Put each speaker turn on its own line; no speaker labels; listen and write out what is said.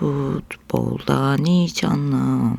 Futboldan hiç anlam.